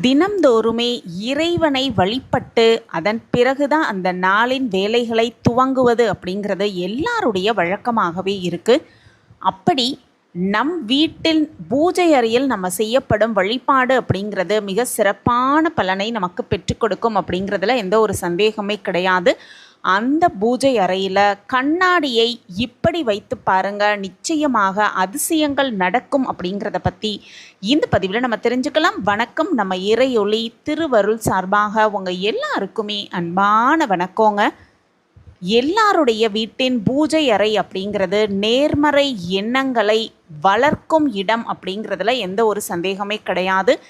தினம்தோறுமே இறைவனை வழிபட்டு அதன் பிறகுதான் அந்த நாளின் வேலைகளை துவங்குவது அப்படிங்கிறது எல்லாருடைய வழக்கமாகவே இருக்கு. அப்படி நம் வீட்டில் பூஜை அறையில் நம்ம செய்யப்படும் வழிபாடு அப்படிங்கிறது மிக சிறப்பான பலனை நமக்கு பெற்றுக் கொடுக்கும் அப்படிங்கிறதுல எந்த ஒரு சந்தேகமே கிடையாது. அந்த பூஜை அறையில் கண்ணாடியை இப்படி வைத்து பாருங்க நிச்சயமாக அதிசயங்கள் நடக்கும் அப்படிங்கிறத பற்றி இந்த பதிவில் நம்ம தெரிஞ்சுக்கலாம். வணக்கம். நம்ம இறையொளி திருவருள் சார்பாக உங்கள் எல்லாருக்குமே அன்பான வணக்கங்க. எல்லாருடைய வீட்டின் பூஜை அறை அப்படிங்கிறது நேர்மறை எண்ணங்களை வளர்க்கும் இடம் அப்படிங்கிறதுல எந்த ஒரு சந்தேகமே கிடையாது.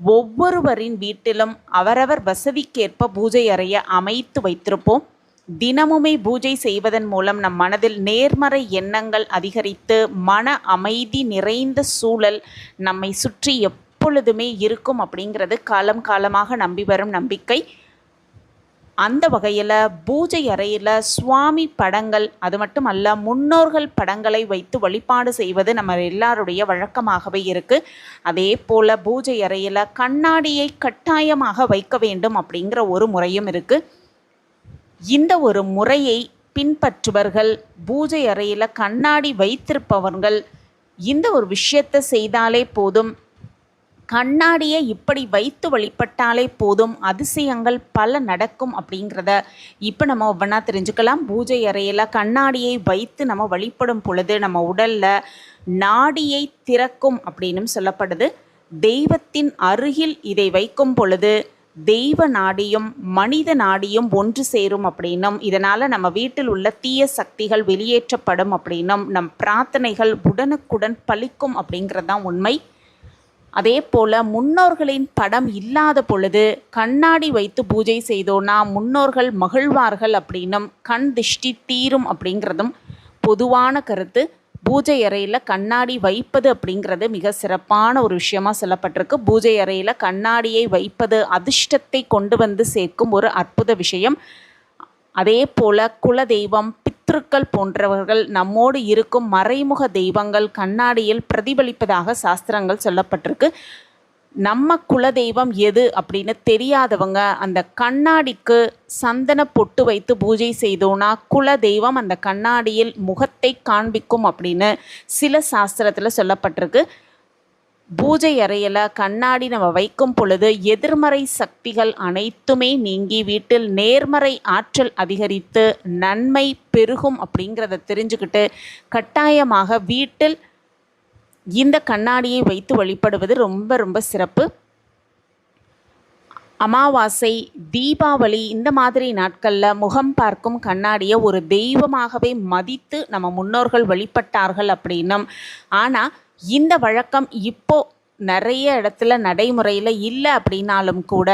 ஒவ்வொருவரின் வீட்டிலும் அவரவர் வசதிக்கேற்ப பூஜை அறையை அமைத்து வைத்திருப்போம். தினமுமே பூஜை செய்வதன் மூலம் நம் மனதில் நேர்மறை எண்ணங்கள் அதிகரித்து மன அமைதி நிறைந்த சூழல் நம்மை சுற்றி எப்பொழுதுமே இருக்கும் அப்படிங்கிறது காலம் காலமாக நம்பி வரும் நம்பிக்கை. அந்த வகையில் பூஜை அறையில் சுவாமி படங்கள் அது மட்டும் அல்ல முன்னோர்கள் படங்களை வைத்து வழிபாடு செய்வது நம்ம எல்லாருடைய வழக்கமாகவே இருக்குது அதே போல் பூஜை அறையில் கண்ணாடியை கட்டாயமாக வைக்க வேண்டும் அப்படிங்கிற ஒரு முறையும் இருக்குது இந்த ஒரு முறையை பின்பற்றுபவர்கள் பூஜை அறையில் கண்ணாடி வைத்திருப்பவர்கள் இந்த ஒரு விஷயத்தை செய்தாலே போதும். கண்ணாடியை இப்படி வைத்து வழிபட்டாலே போதும். அதிசயங்கள் பல நடக்கும் அப்படிங்கிறத இப்போ நம்ம ஒவ்வொன்றா தெரிஞ்சுக்கலாம். பூஜை அறையில் கண்ணாடியை வைத்து நம்ம வழிபடும் பொழுது நம்ம உடலில் நாடியை திறக்கும் அப்படின்னும் சொல்லப்படுது. தெய்வத்தின் அருகில் இதை வைக்கும் பொழுது தெய்வ நாடியும் மனித நாடியும் ஒன்று சேரும் அப்படின்னும் இதனால் நம்ம வீட்டில் உள்ள தீய சக்திகள் வெளியேற்றப்படும் அப்படின்னும் நம் பிரார்த்தனைகள் உடனுக்குடன் பலிக்கும் அப்படிங்கிறது தான் உண்மை. அதே போல் முன்னோர்களின் படம் இல்லாத பொழுது கண்ணாடி வைத்து பூஜை செய்தோன்னா முன்னோர்கள் மகிழ்வார்கள் அப்படின்னும் கண் திஷ்டி தீரும் அப்படிங்கிறதும் பொதுவான கருத்து. பூஜை அறையில் கண்ணாடி வைப்பது அப்படிங்கிறது மிக சிறப்பான ஒரு விஷயமாக சொல்லப்பட்டிருக்கு. பூஜை அறையில் கண்ணாடியை வைப்பது அதிர்ஷ்டத்தை கொண்டு வந்து சேர்க்கும் ஒரு அற்புத விஷயம். அதே போல் குலதெய்வம் பித்ருக்கள் போன்றவர்கள் நம்மோடு இருக்கும் மறைமுக தெய்வங்கள் கண்ணாடியில் பிரதிபலிப்பதாக சாஸ்திரங்கள் சொல்லப்பட்டிருக்கு. நம்ம குலதெய்வம் எது அப்படின்னு தெரியாதவங்க அந்த கண்ணாடிக்கு சந்தன பொட்டு வைத்து பூஜை செய்தோன்னா குலதெய்வம் அந்த கண்ணாடியில் முகத்தை காண்பிக்கும் அப்படின்னு சில சாஸ்திரத்தில் சொல்லப்பட்டிருக்கு. பூஜை அறையில் கண்ணாடி நம்ம வைக்கும் பொழுது எதிர்மறை சக்திகள் அனைத்துமே நீங்கி வீட்டில் நேர்மறை ஆற்றல் அதிகரித்து நன்மை பெருகும் அப்படிங்கிறத தெரிஞ்சுக்கிட்டு கட்டாயமாக வீட்டில் இந்த கண்ணாடியை வைத்து வழிபடுவது ரொம்ப ரொம்ப சிறப்பு. அமாவாசை தீபாவளி இந்த மாதிரி நாட்களில் முகம் பார்க்கும் கண்ணாடியை ஒரு தெய்வமாகவே மதித்து நம்ம முன்னோர்கள் வழிபட்டார்கள் அப்படின்னும். ஆனால் இந்த வழக்கம் இப்போ நிறைய இடத்துல நடைமுறையில் இல்லை அப்படின்னாலும் கூட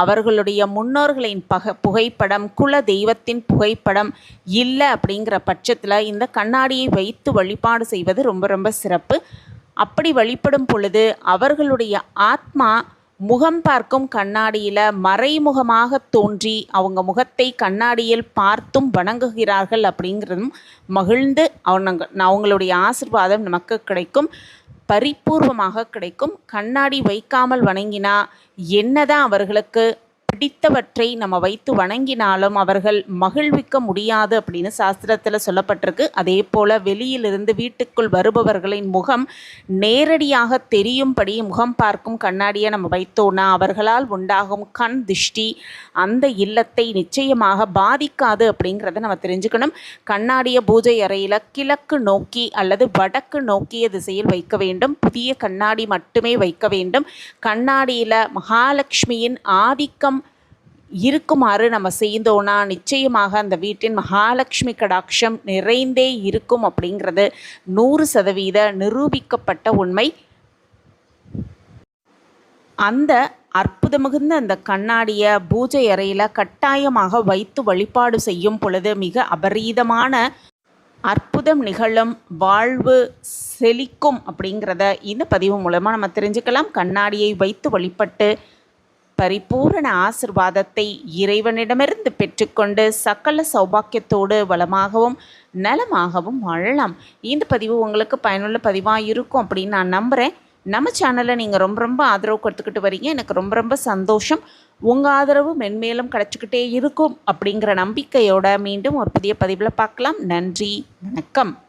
அவர்களுடைய முன்னோர்களின் பக புகைப்படம் குல தெய்வத்தின் புகைப்படம் இல்லை அப்படிங்கிற பட்சத்தில் இந்த கண்ணாடியை வைத்து வழிபாடு செய்வது ரொம்ப ரொம்ப சிறப்பு. அப்படி வழிபடும் பொழுது அவர்களுடைய ஆத்மா முகம் பார்க்கும் கண்ணாடியில் மறைமுகமாக தோன்றி அவங்க முகத்தை கண்ணாடியில் பார்த்தும் வணங்குகிறார்கள் அப்படிங்கிறதும் மகிழ்ந்து அவங்க அவங்களுடைய ஆசிர்வாதம் நமக்கு கிடைக்கும். பரிபூர்வமாக கிடைக்கும். கண்ணாடி வைக்காமல் வணங்கினா என்னதான் அவர்களுக்கு பிடித்தவற்றை நம்ம வைத்து வணங்கினாலும் அவர்கள் மகிழ்விக்க முடியாது அப்படின்னு சாஸ்திரத்தில் சொல்லப்பட்டிருக்கு. அதே போல் வெளியிலிருந்து வீட்டுக்குள் வருபவர்களின் முகம் நேரடியாக தெரியும்படி முகம் பார்க்கும் கண்ணாடியை நம்ம வைத்தோன்னா அவர்களால் உண்டாகும் கண் திஷ்டி அந்த இல்லத்தை நிச்சயமாக பாதிக்காது அப்படிங்கிறத நம்ம தெரிஞ்சுக்கணும். கண்ணாடிய பூஜை அறையில் கிழக்கு நோக்கி அல்லது வடக்கு நோக்கிய திசையில் வைக்க வேண்டும். புதிய கண்ணாடி மட்டுமே வைக்க வேண்டும். கண்ணாடியில் மகாலட்சுமியின் ஆதிக்கம் இருக்குமாறு நம்ம செய்தோன்னா நிச்சயமாக அந்த வீட்டின் மகாலட்சுமி கடாட்சம் நிறைந்தே இருக்கும் அப்படிங்கிறது நூறு சதவீத நிரூபிக்கப்பட்ட உண்மை. அந்த அற்புத மிகுந்த அந்த கண்ணாடியை பூஜை அறையில் கட்டாயமாக வைத்து வழிபாடு செய்யும் பொழுது மிக அபரீதமான அற்புதம் நிகழும் வாழ்வு செழிக்கும் அப்படிங்கிறத இந்த பதிவு மூலமாக நம்ம தெரிஞ்சுக்கலாம். கண்ணாடியை வைத்து வழிபட்டு பரிபூரண ஆசிர்வாதத்தை இறைவனிடமிருந்து பெற்றுக்கொண்டு சகல சௌபாக்கியத்தோடு வளமாகவும் நலமாகவும் வாழலாம். இந்த பதிவு உங்களுக்கு பயனுள்ள பதிவாக இருக்கும் அப்படின்னு நான் நம்புகிறேன் நம்ம சேனலை நீங்கள் ரொம்ப ரொம்ப ஆதரவு கொடுத்துக்கிட்டு வரீங்க. எனக்கு ரொம்ப ரொம்ப சந்தோஷம். உங்கள் ஆதரவு மென்மேலும் கிடச்சிக்கிட்டே இருக்கும் அப்படிங்கிற நம்பிக்கையோட மீண்டும் ஒரு புதிய பதிவில் பார்க்கலாம். நன்றி. வணக்கம்.